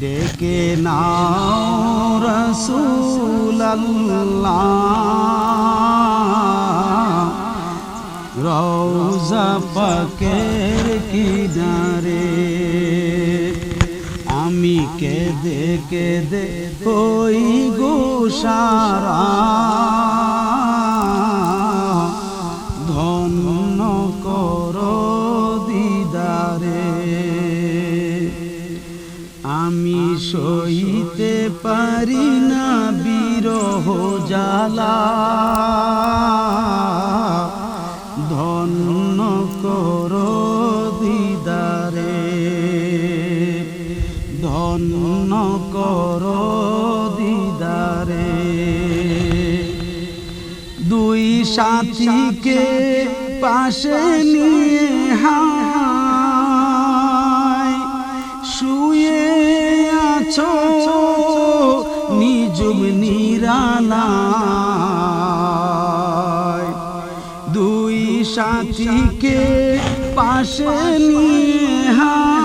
ডেকে নাও রসুল্লাহ রৌজা পাকের কিনারে আমি কেদে কেদে কই গোসারা আমি সইতে পারি না বিরহ জ্বালা। ধন্য কর দিদারে, ধন্য কর দিদারে। দুই সাথীকে পাশে নিয়ে হায়, শুয়ে আছো নিজুম নিরালায়। দুই সাথীকে পাশে নিয়ে হায়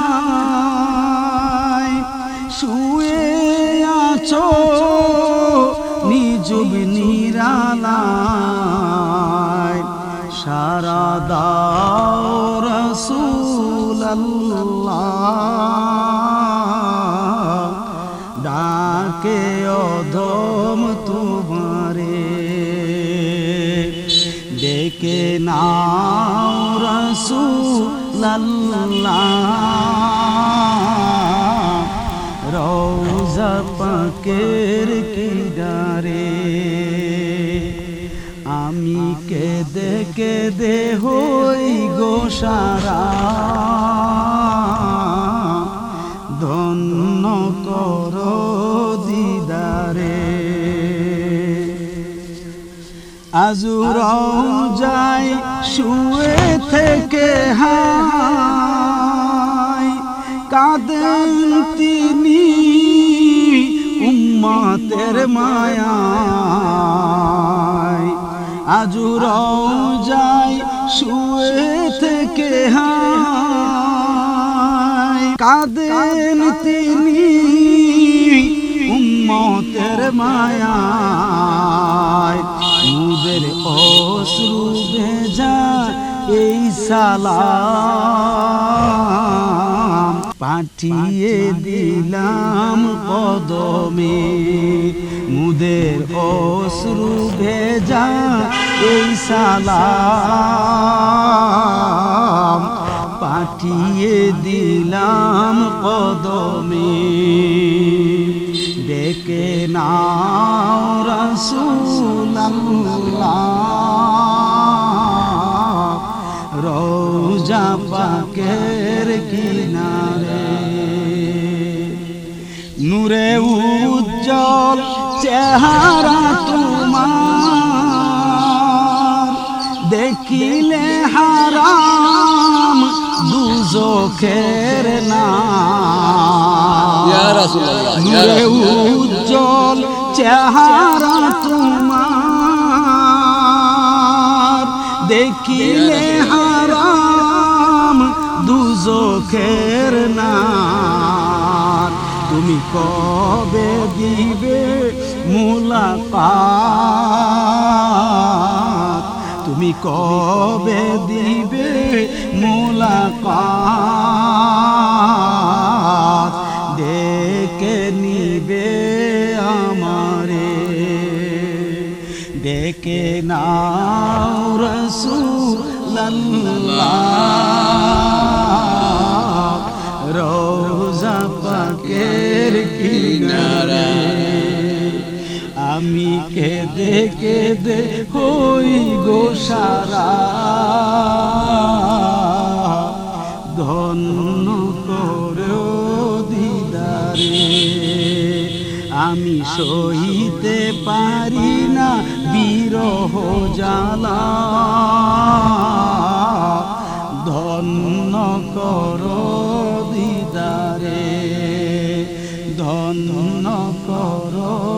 ডাকে অধম তোমারে। ডেকে নাও রসুল্লাহ রৌজা পাকের কিনারে। আমি কেদে কেদে হই গোসারা ধন্য কর আজুর যাই শুয়ে থেকে হাই কাঁদেন তিনি উম্মাতের মায়ায়। আজুর যাই শুয়ে থেকে হাই কাঁদেন তিনি উম্মতের মায়ায়। সালাম পাঠিয়ে দিলাম কদমে। মুদের অশ্রু ভেজা এই সালাম পাঠিয়ে দিলাম কদমে। ডেকে না রসুল্লাহ রোজা পাকের কিনারে। নূরে উজ্জ্বল চেহারা তোমার। দেখিলে হারাম দুজখের না নূরে। উজ্জ্বল চেহারা তোমার। দেখিলে হারাম দুজখের না তুমি কবে দিবে মুলাকাত? তুমি কবে দিবে মুলাকাত? ডেকে নিবে আমারে। ডেকে নাও রসুল্লাহ রোজা পাকের কিনারে, আমি কেঁদে দে হই গো সারা। ধন্য করো দিদারে, আমি সহিতে পারি না বিরহ জ্বালা। ধন্য করো ধন্য কর।